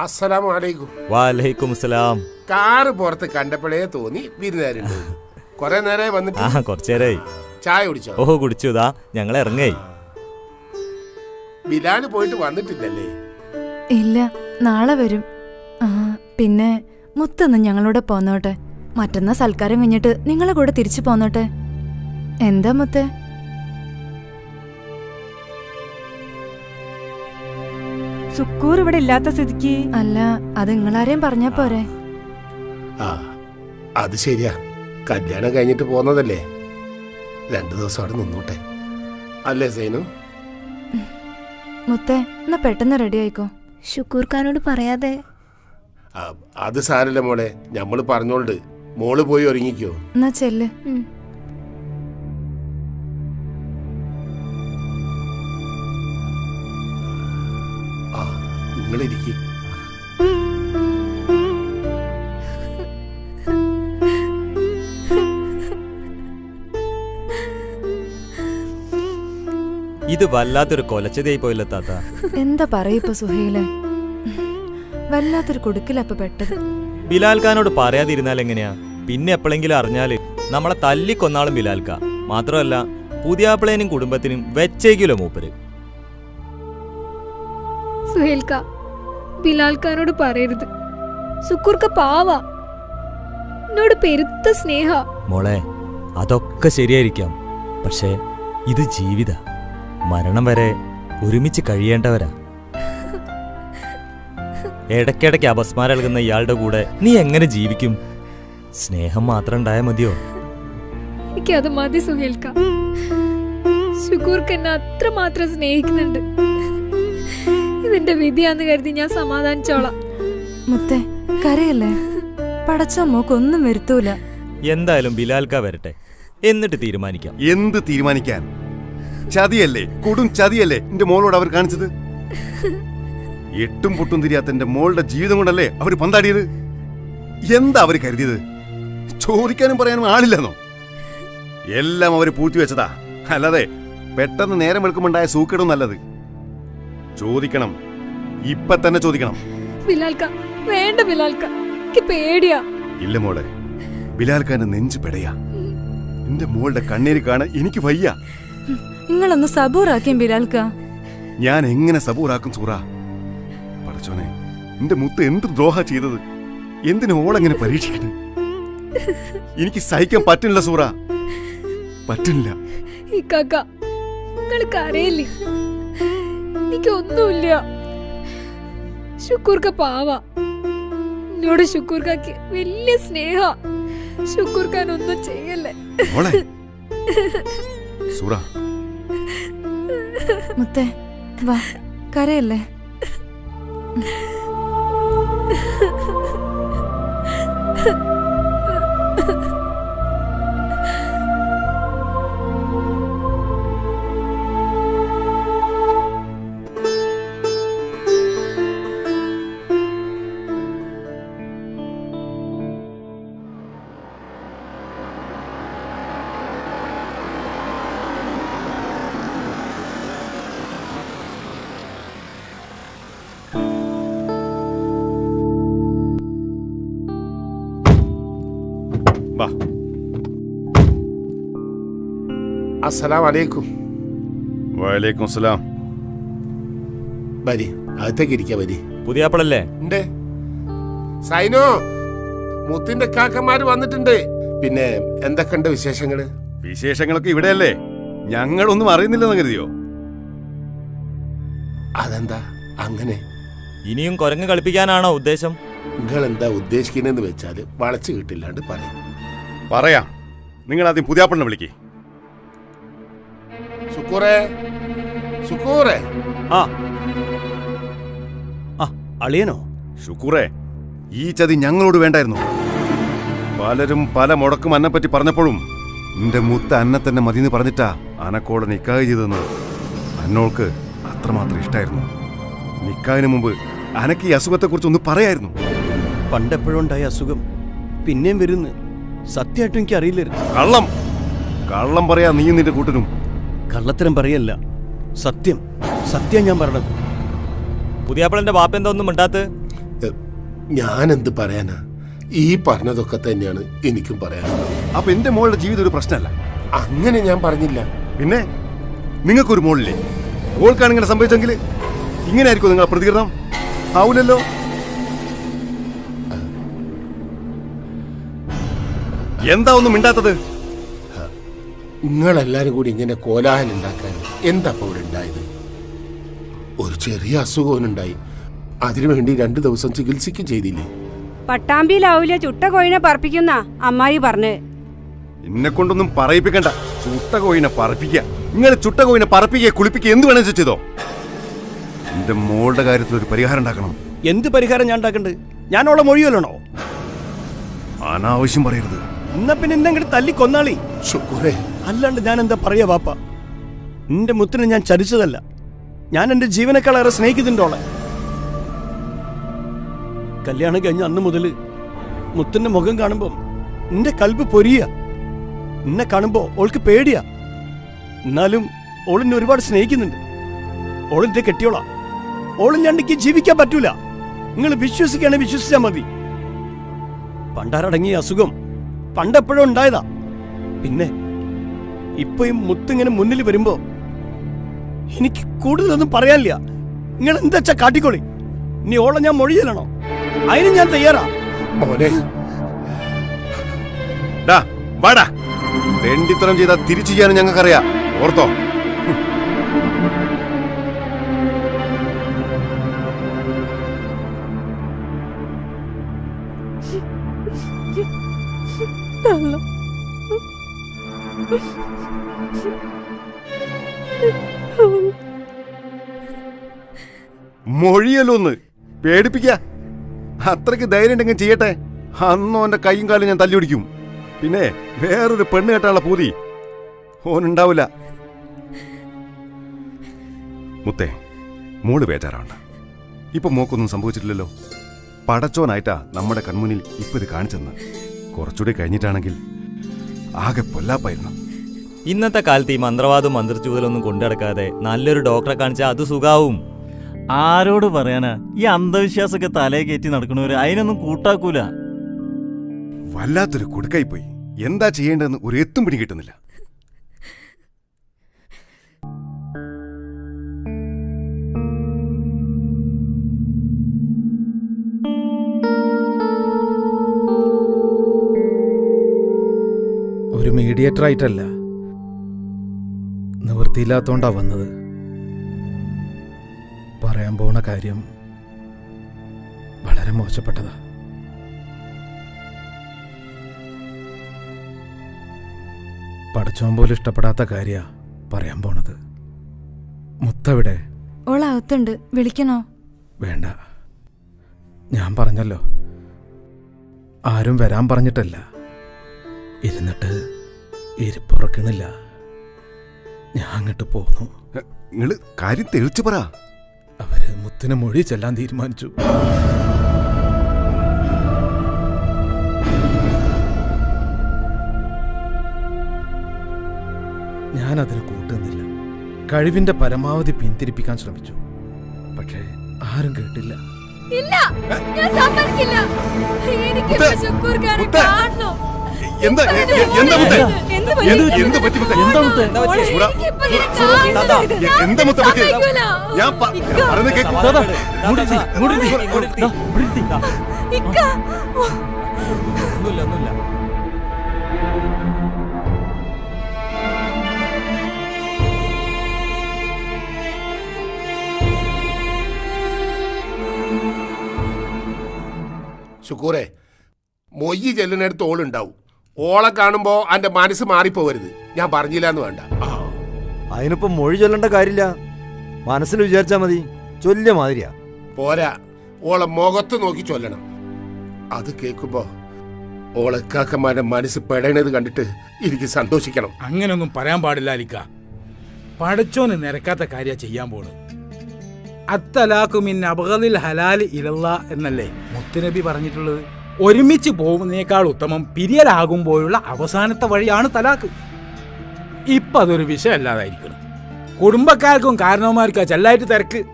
അസ്സലാമു അലൈക്കും. വാലൈക്കും സലാം കാറ് പുറത്ത് കണ്ടപ്പോഴേ തോന്നി വിരുന്നുകാരുണ്ട്. കുറെ നേരമായി വന്നിട്ട് ആ കുറച്ചേരായി. ചായ കുടിച്ചോ? ഓഹോ കുടിച്ചു ഇതാ ഞങ്ങൾ ഇറങ്ങായി. ബിലാൽ പോയിട്ട് വന്നിട്ടില്ലല്ലേ? ഇല്ല നാളെ വരും. ആ പിന്നെ മുത്തൊന്ന് ഞങ്ങളോട് പോന്നോട്ടെ. മറ്റന്നാ സൽക്കാരം കഴിഞ്ഞിട്ട് നിങ്ങളെ കൂടെ തിരിച്ചു പോന്നോട്ടെ. എന്താ മുത്തേ? സുക്കൂർ ഇവിടെ ഇല്ലാത്ത സ്ഥിതിക്ക്? അല്ല അത് നിങ്ങളാരെയും പറഞ്ഞാ പോരെ? ആ അത് ശരിയാ. കല്യാണം കഴിഞ്ഞിട്ട് പോന്നതല്ലേ? രണ്ടു ദിവസം അവിടെ നിന്നോട്ടെ. അല്ലേ സൈനു? മുത്തേ എന്നാ പെട്ടെന്ന് റെഡി ആയിക്കോ. ഷുക്കൂർ ഖാനോട് പറയാതെ. ആ, അത് സാരല്ല മോളെ. ഞമ്മൾ പറഞ്ഞോണ്ട് മോൾ പോയി ഒരുങ്ങിക്കോ. എന്നാ ചെല്ല്. ഉം. നിങ്ങളിരിക്കും. ഇത് വല്ലാത്തൊരു കൊലച്ചതായി പോയില്ല താത്ത. എന്താ പറയപ്പോ സുഹൈലെ? വല്ലാത്തൊരു കൊടുക്കലപ്പ പെട്ടത്. ബിലാൽ ഖാനോട് പറയാതിരുന്നാൽ എങ്ങനെയാ? പിന്നെ എപ്പോഴെങ്കിലും അറിഞ്ഞാൽ നമ്മളെ തല്ലിക്കൊന്നാളും ബിലാൽ ഖാ. മാത്രമല്ല പുതിയാപ്പിളേനും കുടുംബത്തിനും വെച്ചേക്കില്ല മൂപ്പര്. സുഹേൽക്ക ബിലാൽ ഖാനോട് പറയരുത്. സുക്കൂർക്ക പാവ. എന്നോട് പെരുത്ത സ്നേഹ. മോളെ അതൊക്കെ ശരിയായിരിക്കാം. പക്ഷേ ഇത് ജീവിത. മരണം വരെ ഒരുമിച്ച് കഴിയേണ്ടവരാ. ഇടയ്ക്കിടയ്ക്ക് അപസ്മാരം നൽകുന്ന ഇയാളുടെ കൂടെ നീ എങ്ങനെ ജീവിക്കും? സ്നേഹം മാത്രം ഉണ്ടായാൽ മതിയോ? എനിക്കത് മതി സുഹേൽക്ക. എന്നെ എന്നെ അത്രമാത്രം സ്നേഹിക്കുന്നുണ്ട്. ഇതെന്റെ വിധിയാന്ന് കരുതി ഞാൻ സമാധാനിച്ചോളാം. മുത്തേ കരയല്ലേ? പടച്ച മോക്കൊന്നും വരുത്തൂല. എന്തായാലും ബിലാൽക്ക വരട്ടെ. എന്നിട്ട് തീരുമാനിക്കാം. എന്ത് തീരുമാനിക്കാൻ? ചതിയല്ലേ? കൊടും ചതിയല്ലേ എന്റെ മോളോട് അവർ കാണിച്ചത്? എട്ടും പൊട്ടും തിരിയാത്ത എന്റെ മോളുടെ ജീവിതം കൊണ്ടല്ലേ അവർ പന്താടിയത്? എന്താ അവർ കരുതിയത്? ചോദിക്കാനും പറയാനും ആളില്ലെന്നോ? എല്ലാം അവർ പൂഴ്ത്തിവെച്ചതാ അല്ലാതെ പെട്ടെന്ന് നേരം വെളുക്കുമുണ്ടായ സൂക്കേടും നല്ലത്. ചോദിക്കണം. ഇപ്പൊ തന്നെ ചോദിക്കണം. ബിലാൽക്ക വേണ്ട ബിലാൽക്ക. എനിക്ക് പേടിയാ. ഇല്ല മോളെ. ബിലാൽ ഖാന്റെ നെഞ്ച് പെടയാ. എന്റെ മോളുടെ കണ്ണീര് കാണാൻ എനിക്ക് വയ്യ. നിങ്ങളൊന്ന് സബൂറാക്കിയും ബിലാൽക്ക. ഞാൻ എങ്ങനെ സബൂറാക്കും സൂറ? പടച്ചോനെ എന്റെ മുത്ത് എന്ത് ദ്രോഹ ചെയ്തത്? എന്തിനു ഓളെങ്ങനെ പരീക്ഷിക്കുന്നു എനിക്ക് സഹിക്കാൻ പറ്റില്ല സൂറ. പറ്റില്ല. ഈ കാക്ക നിങ്ങൾ കരയില്ലേ എനിക്കൊന്നുമില്ല. ശുക്കൂർക്ക പാവ. എന്നോട് ശുക്കൂർക്കാക്ക് വലിയ സ്നേഹ. ശുക്കൂർക്കാൻ ഒന്നും ചെയ്യല്ലേ. സൂറ. മുത്തേ വാ കരയല്ലേ? വാ അസ്സലാം അലൈക്കും വലൈക്കും സലാം വരി അകത്തേക്ക് ഇരിക്കാ വരി പുതിയാപ്പിളല്ലേ? ഉണ്ട്. സൈനോ മുത്തിന്റെ കാക്കമാര് വന്നിട്ടുണ്ട്. പിന്നെ എന്തൊക്കെയുണ്ട് വിശേഷങ്ങൾ? വിശേഷങ്ങളൊക്കെ ഇവിടെയല്ലേ. ഞങ്ങളൊന്നും അറിയുന്നില്ലെന്ന് കരുതിയോ? അതെന്താ? അങ്ങനെ. ഇനിയും കുരങ്ങ് കളിപ്പിക്കാനാണോ ഉദ്ദേശം? നിങ്ങൾ എന്താ ഉദ്ദേശിക്കുന്നതെന്ന് വെച്ചാൽ വളച്ചു കിട്ടില്ലാണ്ട് പറയും. പറയാം. നിങ്ങൾ ആദ്യം പുതിയ പുതിയാപ്പണ്ണ വിളിക്ക്. സുക്കൂറേ സുക്കൂറേ ആ. ആ അളിയനോ? ഷുക്കൂറേ ഈ ചതി ഞങ്ങളോട് വേണ്ടായിരുന്നു. പലരും പല മുടക്കും അന്നെ പറ്റി പറഞ്ഞപ്പോഴും നിന്റെ മുത്ത അന്നെ തന്നെ മതിന്ന് പറഞ്ഞിട്ടാ അനക്കോടെ നിക്കാഹ് ചെയ്തെന്ന് അന്നോൾക്ക് അത്രമാത്രം ഇഷ്ടായിരുന്നു. നിക്കാഹിന് മുമ്പ് അനക്ക് ഈ അസുഖത്തെക്കുറിച്ച് ഒന്ന് പറയായിരുന്നു. പണ്ടെപ്പോഴുണ്ടായ അസുഖം പിന്നെയും വരുന്നു. സത്യമായിട്ടും എനിക്ക് അറിയില്ലായിരുന്നു കള്ളം. കള്ളം പറയാ നീ നിന്റെ കൂട്ടനും കള്ളത്തരം പറയല്ല. സത്യം. സത്യം ഞാൻ പറഞ്ഞത് പുതിയാപ്പിളന്റെ ബാപ്പ എന്താ ഒന്നും മിണ്ടാത്ത്? ഞാൻ എന്ത് പറയാനാ? ഈ പറഞ്ഞതൊക്കെ തന്നെയാണ് എനിക്കും പറയാനുള്ളത്. അപ്പൊ എന്റെ മോളുടെ ജീവിതം ഒരു പ്രശ്നമല്ല? അങ്ങനെ ഞാൻ പറഞ്ഞില്ല. പിന്നെ? നിങ്ങൾക്കൊരു മോളില്ലേ? മോൾക്കാണ് ഇങ്ങനെ സംഭവിച്ചെങ്കിൽ ഇങ്ങനെ ആയിരിക്കും നിങ്ങൾ പ്രതികരണം. ആവൂലല്ലോ? എന്താ ഒന്നും മിണ്ടാത്തത്? നിങ്ങളെല്ലാരും കൂടി ഇങ്ങനെ കോലാഹലം ഉണ്ടാക്കാൻ എന്താ ഇവിടെ ഉണ്ടായത്? ഒരു ചെറിയ അസുഖവനുണ്ടായി അതിനുവേണ്ടി രണ്ടു ദിവസം ചികിത്സിക്കും ചെയ്തില്ലേ? പട്ടാമ്പിയിലാവൂല ചുട്ട കോഴിനെ പറപ്പിക്കുന്ന അമ്മായി പറഞ്ഞ്. എന്നെ കൊണ്ടൊന്നും പറയിപ്പിക്കണ്ട. ചുട്ട കോയിനെ പറപ്പിക്കുക. നിങ്ങൾ ചുട്ട കോയിനെ പറപ്പിക്കുക കുളിപ്പിക്കുക എന്ത് വേണമെന്ന് ചെയ്തോ? എന്റെ മോളുടെ കാര്യത്തിൽ ഒരു പരിഹാരം ഉണ്ടാക്കണം. എന്ത് പരിഹാരം ഞാൻ ഉണ്ടാക്കണ്ട്? ഞാൻ അവളെ മൊഴിയല്ലോ അനാവശ്യം പറയരുത്. എന്നാ പിന്നെ എന്നെ അങ്ങോട്ട് തല്ലി കൊന്നാളി? അല്ലാണ്ട് ഞാൻ എന്താ പറയാ വാപ്പ? നിന്റെ മുത്തിനെ ഞാൻ ചരിച്ചതല്ല. ഞാൻ എന്റെ ജീവനേക്കാളേറെ സ്നേഹിക്കുന്നുണ്ടോളെ കല്യാണം കഴിഞ്ഞ അന്ന് മുതൽ മുത്തിന്റെ മുഖം കാണുമ്പോ നിന്റെ കൽബ് പൊരിയ. നിന്നെ കാണുമ്പോ ഓൾക്ക് പേടിയാ. എന്നാലും ഓളിനെ ഒരുപാട് സ്നേഹിക്കുന്നുണ്ട്. ഓളിന്റെ കെട്ടിയോളാ. ഓളും ഞണ്ടിക്ക് ജീവിക്കാൻ പറ്റൂല. നിങ്ങൾ വിശ്വസിക്കുകയാണെങ്കിൽ വിശ്വസിച്ചാൽ മതി. പണ്ടാരടങ്ങിയ അസുഖം പണ്ടെപ്പോഴും ഉണ്ടായതാ. പിന്നെ ഇപ്പൊ ഈ മുത്തിങ്ങനെ മുന്നിൽ വരുമ്പോ എനിക്ക് കൂടുതലൊന്നും പറയാനില്ല. നിങ്ങൾ എന്താച്ചാ കാട്ടിക്കോളി? നീ ഓളെ ഞാൻ മൊഴിയലാണോ അതിന് ഞാൻ തയ്യാറാ. മോനെ. വാടാ. ചെയ്താൽ തിരിച്ചു ചെയ്യാനും ഞങ്ങൾക്കറിയാം. ഓർത്തോ? മൊഴിയല്ലോ ഒന്ന് പേടിപ്പിക്ക. അത്രയ്ക്ക് ധൈര്യം ഉണ്ടെങ്കിൽ ചെയ്യട്ടെ. അന്നോ എന്റെ കൈയും കാലും ഞാൻ തല്ലി പിടിക്കും പിന്നെ വേറൊരു പെണ്ണ് കെട്ടാനുള്ള പൂതി ഓനുണ്ടാവില്ല. മുത്തേ മോൾ ബേജാറാണ് ഇപ്പൊ മോക്കൊന്നും സംഭവിച്ചിട്ടില്ലല്ലോ. പടച്ചോനായിട്ടാ നമ്മുടെ കൺമുന്നിൽ ഇപ്പൊ ഇത് കാണിച്ചെന്ന്. കുറച്ചുകൂടി കഴിഞ്ഞിട്ടാണെങ്കിൽ ആകെ പൊല്ലാപ്പായിരുന്നു. ഇന്നത്തെ കാലത്ത് ഈ മന്ത്രവാദവും മന്ത്രിച്ചുതലൊന്നും കൊണ്ടുനടക്കാതെ നല്ലൊരു ഡോക്ടറെ കാണിച്ചാൽ അത് സുഖാവും. ആരോട് പറയാനാ? ഈ അന്ധവിശ്വാസൊക്കെ തലയെ കയറ്റി നടക്കണവര് അതിനൊന്നും കൂട്ടാക്കൂല. വല്ലാത്തൊരു കൊടുക്കായി പോയി എന്താ ചെയ്യേണ്ടതെന്ന് ഒരു എത്തും പിടി കിട്ടുന്നില്ല. ഒരു മീഡിയേറ്റർ ആയിട്ടല്ല. നിവൃത്തിയില്ലാത്തോണ്ടാ വന്നത്. പറയാൻ പോണ കാര്യം വളരെ മോശപ്പെട്ടതാ. പഠിച്ചോൻ പോലും ഇഷ്ടപ്പെടാത്ത കാര്യ പറയാൻ പോണത്. മുത്തവിടെ. ഓളകത്തുണ്ട് വിളിക്കണോ? വേണ്ട. ഞാൻ പറഞ്ഞല്ലോ. ആരും വരാൻ പറഞ്ഞിട്ടല്ല. ഇരുന്നിട്ട് ഇരിപ്പുറക്കണില്ല ഞാൻ അങ്ങോട്ട് പോന്നു. നിങ്ങൾ കാര്യം തെളിച്ചു പറ. അവർ മുത്തിന് മൊഴി ചെല്ലാൻ തീരുമാനിച്ചു. ഞാൻ അതിന് കൂട്ടുന്നില്ല. കഴിവിന്റെ പരമാവധി പിന്തിരിപ്പിക്കാൻ ശ്രമിച്ചു. പക്ഷേ ആരും കേട്ടില്ല. ഇല്ല! ഞാൻ സമ്മതിക്കില്ല. എനിക്ക് ശുക്കൂർക്കാരെ. കാണണം. എന്താ? എന്താ മുത്തേ? എന്ത് എന്ത് പറ്റി? മുത്തേ? മുത്തേ? മുത്തേ പറ്റി. ഞാൻ ഒന്നുമില്ല ഒന്നുമില്ല. ശുക്കൂറെ മൊയ്യ് ചെല്ലിനടുത്ത് ഓളുണ്ടാവും. ഓളെ കാണുമ്പോ അന്റെ മനസ്സ് മാറിപ്പോവരുത്. ഞാൻ പറഞ്ഞില്ല എന്ന് വേണ്ട. അതിനിപ്പോ മൊഴി ചൊല്ലേണ്ട കാര്യമില്ല. മനസ്സിൽ വിചാരിച്ചാ മതി. ചൊല്ലിയ മാതിരിയാ. പോരാ. ഓളെ മുഖത്ത് നോക്കി ചൊല്ലണം. അത് കേൾക്കുമ്പോ ഓളക്കാക്കന്മാരുടെ മനസ്സ് പെടണത് കണ്ടിട്ട് എനിക്ക് സന്തോഷിക്കണം. അങ്ങനെയൊന്നും പറയാൻ പാടില്ല അലിക്ക. പടച്ചോന് നിരക്കാത്ത കാര്യ ചെയ്യാൻ പോണ്. അത്തലാക്കുമിൻ അബഹദിൽ ഹലാൽ ഇലല്ല എന്നല്ലേ മുത്തുനബി പറഞ്ഞിട്ടുള്ളത്? ഒരുമിച്ച് പോകുന്നതിനേക്കാൾ ഉത്തമം പിരിയലാകുമ്പോഴുള്ള അവസാനത്തെ വഴിയാണ് തലാക്ക് ഇപ്പം അതൊരു വിഷയമല്ലാതായിരിക്കണം കുടുംബക്കാർക്കും കാരണവന്മാർക്കും ചെല്ലായിട്ട് തിരക്ക്.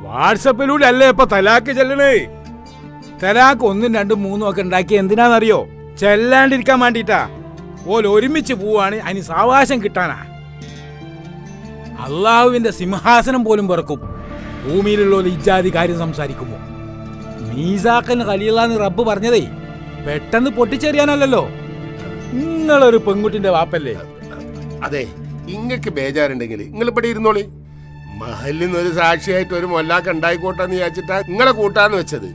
വാട്സപ്പിലൂടെ അല്ലേ ഇപ്പൊ തലാക്ക് ചെല്ലണേ? തലാക്ക് ഒന്നും രണ്ടും മൂന്നും ഒക്കെ ഉണ്ടാക്കി എന്തിനാണെന്നറിയോ ചെല്ലാണ്ടിരിക്കാൻ വേണ്ടിട്ടാ. ഓൽ ഒരുമിച്ച് പോവാണ് അതിന് സാവകാശം കിട്ടാനാ. അള്ളാഹുവിന്റെ സിംഹാസനം പോലും പിറക്കും ഭൂമിയിലുള്ള ഇജാതി കാര്യം സംസാരിക്കുമ്പോൾ മീസാക്കൻ ഖലീലാന്ന് റബ്ബ് പറഞ്ഞതേ പെട്ടെന്ന് പൊട്ടിച്ചെറിയാനല്ലല്ലോ. നിങ്ങളൊരു പെൺകുട്ടിന്റെ വാപ്പല്ലേ? അതെ ഇങ്ങക്ക് ബേജാറുണ്ടെങ്കിൽ നിങ്ങൾ ഇവിടെ ഇരുന്നോളി. മഹലിൽ നിന്ന് ഒരു സാക്ഷിയായിട്ട് ഒരു മൊല്ലാക്ക ഉണ്ടായിക്കോട്ടെ എന്ന് വിചാരിച്ചിട്ടാ നിങ്ങളെ കൂട്ടാന്ന് വെച്ചത്.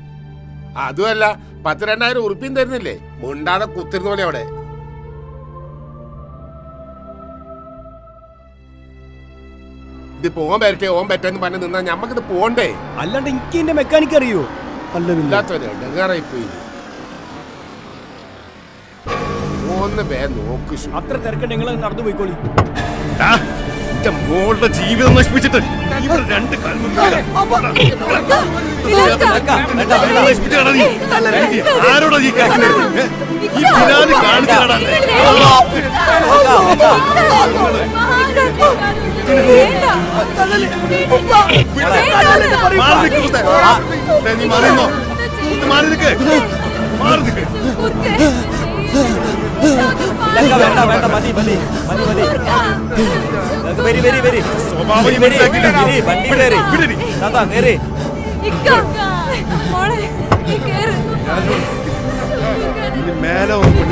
അതുമല്ല പത്ത് രണ്ടായിരം ഉറുപ്പിയും തരുന്നില്ലേ? മുണ്ടാതെ കുത്തിരുന്നോളെ അവിടെ. ഇത് പോകാൻ പറ്റേ ഓൻ പറ്റേന്ന് പറഞ്ഞ് നിന്നാ ഞമ്മക്കിത് പോണ്ടേ? അല്ലാണ്ട് എനിക്ക് എന്റെ മെക്കാനിക് അറിയോ? അല്ല പിന്നെ ഇല്ലാത്തവരെ ഡങ്ങാറായി പോയി ഒന്ന് പേ നോക്ക് അത്ര തിരക്കണ്ട നിങ്ങൾ നടന്നു പോയിക്കോളി ആ, എന്റെ മോളുടെ ജീവിതം നശിപ്പിച്ചിട്ട് ഇവിടെ രണ്ട് ആരോടാ നീ. ആരോടാ നീ മാറി നിന്നോ. മുത്ത് മാറി നിക്ക്. മാറി നിക്ക്. വേണ്ട വേണ്ട മതി മതി മതി മതി വരി വരി വരി വരി, വരി. വരി, വണ്ടി കയറി. താത്താ കയറി മേലെ ഒന്ന്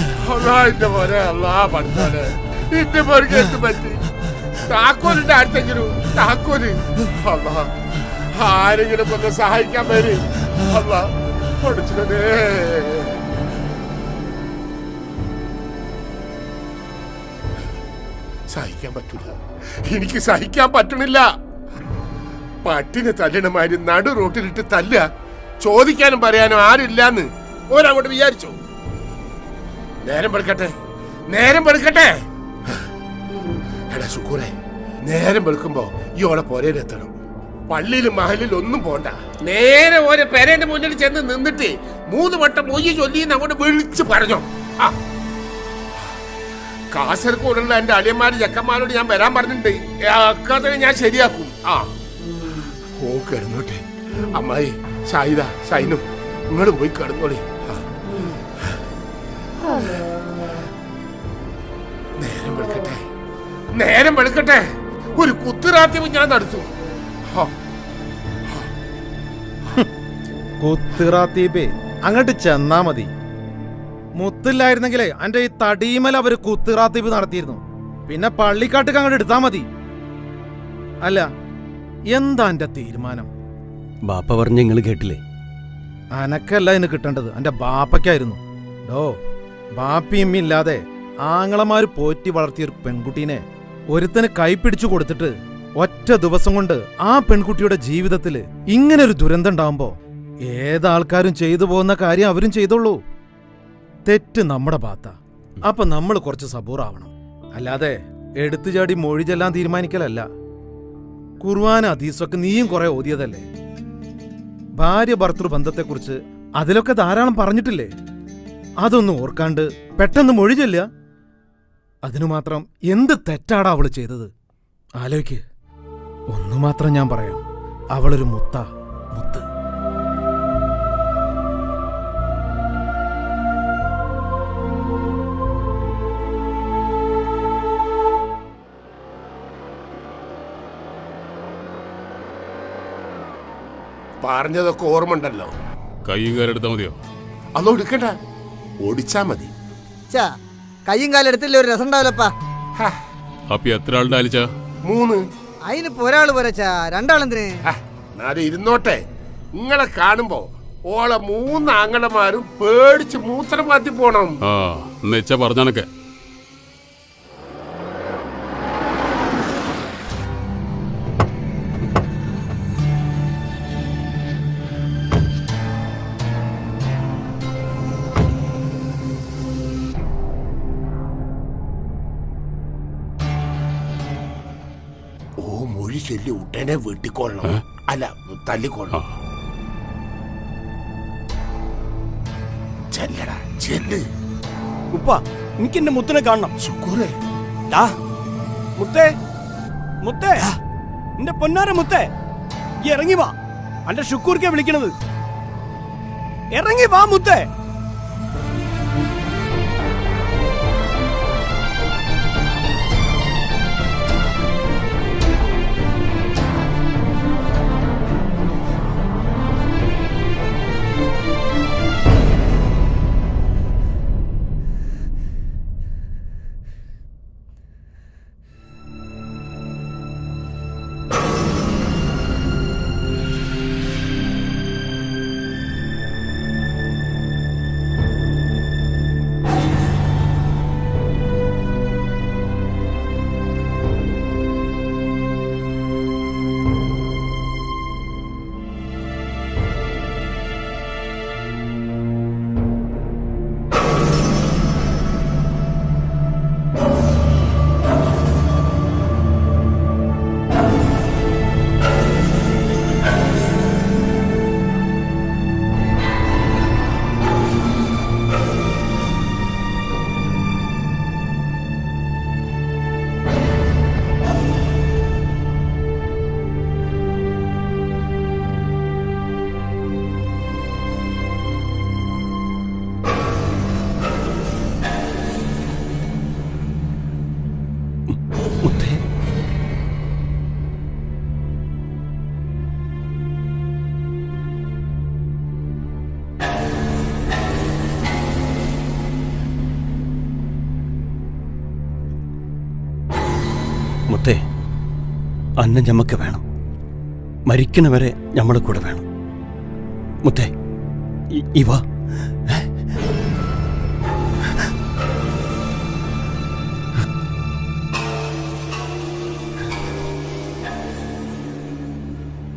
എന്റെ മോനെ അല്ലാ പഠിച്ചാൽ എന്റെ പേർക്ക് എന്ത് പറ്റി? താക്കോലിന്റെ അടുത്തെങ്കിലും താക്കോൽ. അല്ലാ ആരെങ്കിലും ഒന്ന് സഹായിക്കാൻ വരും. അല്ലാ പഠിച്ചതേ സഹിക്കാൻ പറ്റില്ല എനിക്ക് സഹിക്കാൻ പറ്റണില്ല. പട്ടിനെ തല്ലണമാര് നടു റോട്ടിലിട്ട് തല്ല. ചോദിക്കാനും പറയാനും ആരില്ലാന്ന് ഓരങ്ങോട്ട് വിചാരിച്ചു? നേരം വെളുക്കട്ടെ. നേരം വെളുക്കട്ടെ. എടാ സുക്കൂറെ നേരം വെളുക്കുമ്പോ ഈ ഓളെ പോരയിലെത്തണം പള്ളിയിലും മഹലിലും ഒന്നും പോണ്ട. നേരെ ഓരെ പെരേന്റെ മുന്നിൽ ചെന്ന് നിന്നിട്ട് മൂന്ന് വട്ടം മൊയ്യ ചൊല്ലി അങ്ങോട്ട് വിളിച്ചു പറഞ്ഞോ. ആ. കാസർഗോഡുള്ള എന്റെ അളിയന്മാര് ചെക്കന്മാരോട് ഞാൻ വരാൻ പറഞ്ഞിട്ടുണ്ട്. അക്കാതെ ഞാൻ ശരിയാക്കും. ആ. ഓ കിടന്നോട്ടെ. അമ്മായി ഷായിദ ഷൈനു നിങ്ങൾ പോയി കിടന്നോളി. നേരം വെളുക്കട്ടെ. ഒരു കുത്തുറാത്യം ഞാൻ നടത്തു. കുത്തിറാത്തീപേ അങ്ങോട്ട് ചെന്നാ മതി. മുത്തില്ലായിരുന്നെങ്കിലേ അന്റെ ഈ തടീമല അവർ കുത്തിറാത്തീപ് നടത്തിയിരുന്നു. പിന്നെ പള്ളിക്കാട്ടിക്ക് അങ്ങോട്ട് എടുത്താ മതി. അല്ല എന്താ എന്റെ തീരുമാനം? ബാപ്പ പറഞ്ഞ നിങ്ങൾ കേട്ടില്ലേ? അനക്കല്ല ഇന്ന് കിട്ടേണ്ടത്. എന്റെ ബാപ്പയ്ക്കായിരുന്നു. ഡോ ബാപ്പിയും ഇല്ലാതെ ആങ്ങളമാര് പോറ്റി വളർത്തിയ ഒരു പെൺകുട്ടീനെ ഒരുത്തന് കൈപ്പിടിച്ചു കൊടുത്തിട്ട് ഒറ്റ ദിവസം കൊണ്ട് ആ പെൺകുട്ടിയുടെ ജീവിതത്തിൽ ഇങ്ങനെ ഒരു ദുരന്തം ഉണ്ടാവുമ്പോ ഏതാൾക്കാരും ചെയ്തു പോകുന്ന കാര്യം അവരും ചെയ്തോളൂ. തെറ്റ് നമ്മുടെ ഭാത്ത അപ്പൊ നമ്മൾ കുറച്ച് സബൂറാവണം അല്ലാതെ എടുത്തു ചാടി മൊഴി ചെല്ലാൻ തീരുമാനിക്കലല്ല. കുർവാന അതീസൊക്കെ നീയും കുറെ ഓതിയതല്ലേ? ഭാര്യ ഭർത്തൃ ബന്ധത്തെക്കുറിച്ച് അതിലൊക്കെ ധാരാളം പറഞ്ഞിട്ടില്ലേ? അതൊന്നും ഓർക്കാണ്ട് പെട്ടെന്ന് മൊഴി ചൊല്ലുക അതിനു മാത്രം എന്ത് തെറ്റാടാ അവൾ ചെയ്തത്? ആലോയ്ക്ക്. ഒന്നു മാത്രം ഞാൻ പറയാം. അവളൊരു മുത്ത മുത്ത്. പറഞ്ഞതൊക്കെ ഓർമ്മ ഉണ്ടല്ലോ കൈയും കാലെടുത്താൽ മതിയോ? അന്ന് ഒടുക്കണ്ട ഓടിച്ചാ മതി. കയ്യും കാലും എടുത്തില്ല ഒരു രസം ഉണ്ടാവില്ലപ്പാ. ഹാ, അപ്പൊ എത്ര ആളുടെ അലിച്ച മൂന്ന് അതിനിപ്പോ ഒരാൾ പോരച്ചാ രണ്ടാളെന്തിന്? എന്നാലും ഇരുന്നോട്ടെ. നിങ്ങളെ കാണുമ്പോ ഓളെ മൂന്ന് ആങ്ങളമാരും പേടിച്ച് മൂത്രം മാറ്റി പോണം. ആ എന്നുവെച്ചാ പറഞ്ഞാനൊക്കെ. ഉടനെ വെട്ടിക്കൊള്ളണം അല്ല തല്ലിക്കൊള്ളണം ചെല്ലടാ ചെല്ല്. ഉപ്പ എനിക്ക് എന്റെ മുത്തനെ കാണണം. ശുക്കൂറേ. മുത്തേ മുത്തേ. എന്റെ പൊന്നാര മുത്തേ. ഈ ഇറങ്ങി വാ. അന്റെ ഷുക്കൂർക്കെ വിളിക്കണത്. ഇറങ്ങി വാ മുത്തേ. അന്ന ഞമ്മക്ക് വേണം. മരിക്കണവരെ വരെ ഞമ്മടെ കൂടെ വേണം. മുത്തേ ഇവ.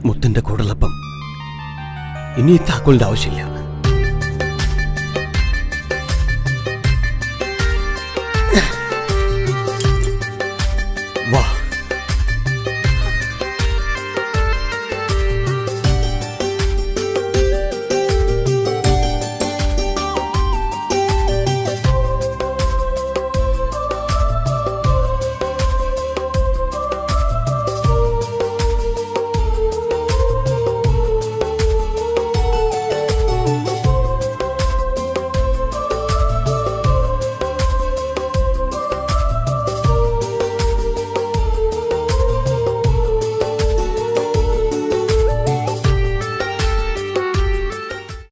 മുത്തിന്റെ കൂടലപ്പം ഇനി താക്കോലിന്റെ ആവശ്യമില്ല.